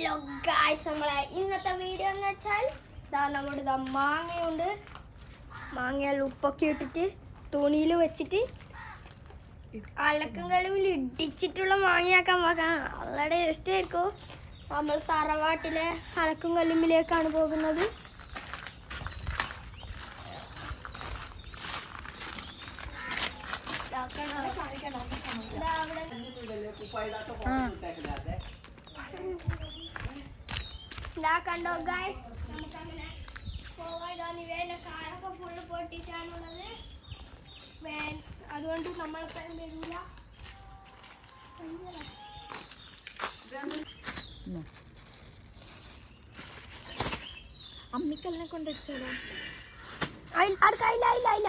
Hello guys നമ്മളെ ഇന്നത്തെ video എന്ന് വെച്ചാൽ ഇതാ നമ്മുടെ ഇതാ മാങ്ങയുണ്ട്. മാങ്ങയെല്ലാം ഉപ്പൊക്കെ ഇട്ടിട്ട് തുണിയിൽ വെച്ചിട്ട് അലക്കും കലവിൽ ഇടിച്ചിട്ടുള്ള മാങ്ങയാക്കാൻ നോക്കാം നല്ല ടേസ്റ്റ് ആയിരിക്കും. നമ്മൾ തറവാട്ടിലെ അലക്കും കല്ലുമ്പിലേക്കാണ് പോകുന്നത്. അവിടെ ഇതാ കണ്ടോ ഗൈസ് നമുക്കങ്ങനെ പോവാൻ തോന്നി വേന കാറൊക്കെ ഫുള്ള് പൊട്ടിട്ടാണുള്ളത് വേൻ അതുകൊണ്ട് നമ്മൾക്ക് വരില്ല അമ്മിക്കല്ലിനെ കൊണ്ടടിച്ചാലോ? അടുത്ത ഇല്ല ഇല്ല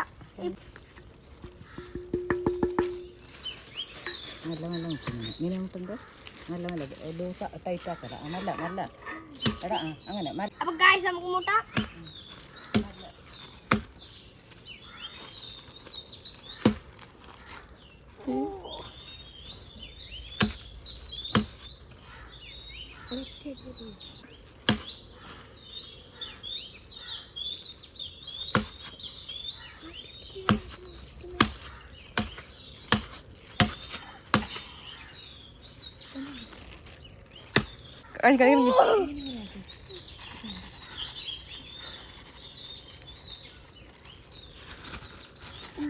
നല്ല നല്ല മുട്ടുന്നു ഇങ്ങനെ മുട്ടുമ്പോൾ നല്ല നല്ല ലൂസ് ടൈറ്റ് ആക്കല നല്ല നല്ല. എടാ ആ അങ്ങനെ അപ്പൊ ഗായ്സ് നമുക്ക് മുട്ട.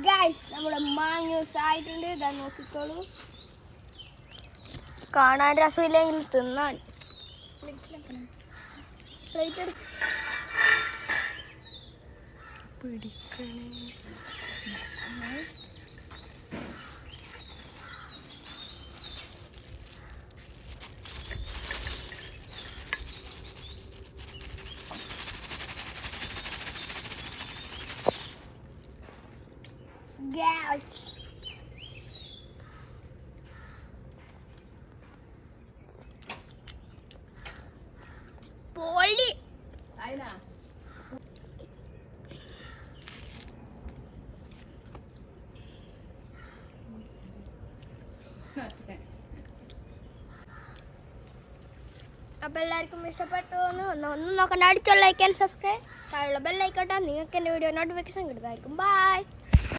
ഗായ്സ് നമ്മുടെ മാങ്ങൂസ് ആയിട്ടുണ്ട് ഇതാ നോക്കിക്കോളൂ. കാണാൻ രസമില്ലെങ്കിൽ തിന്നാൻ. പ്ലേറ്റ് ഗ്യാസ് പൊളി അപ്പോൾ എല്ലാവർക്കും ഇഷ്ടപ്പെട്ടു എന്ന് ഒന്ന് ഒന്ന് നോക്കണ്ട. അടിച്ചോ ലൈക്ക് ആൻഡ് സബ്സ്ക്രൈബ് താഴെയുള്ള ബെല്ലൈക്കോട്ടെ നിങ്ങൾക്ക് എന്റെ വീഡിയോ നോട്ടിഫിക്കേഷൻ കിട്ടുന്നതായിരിക്കും. ബൈ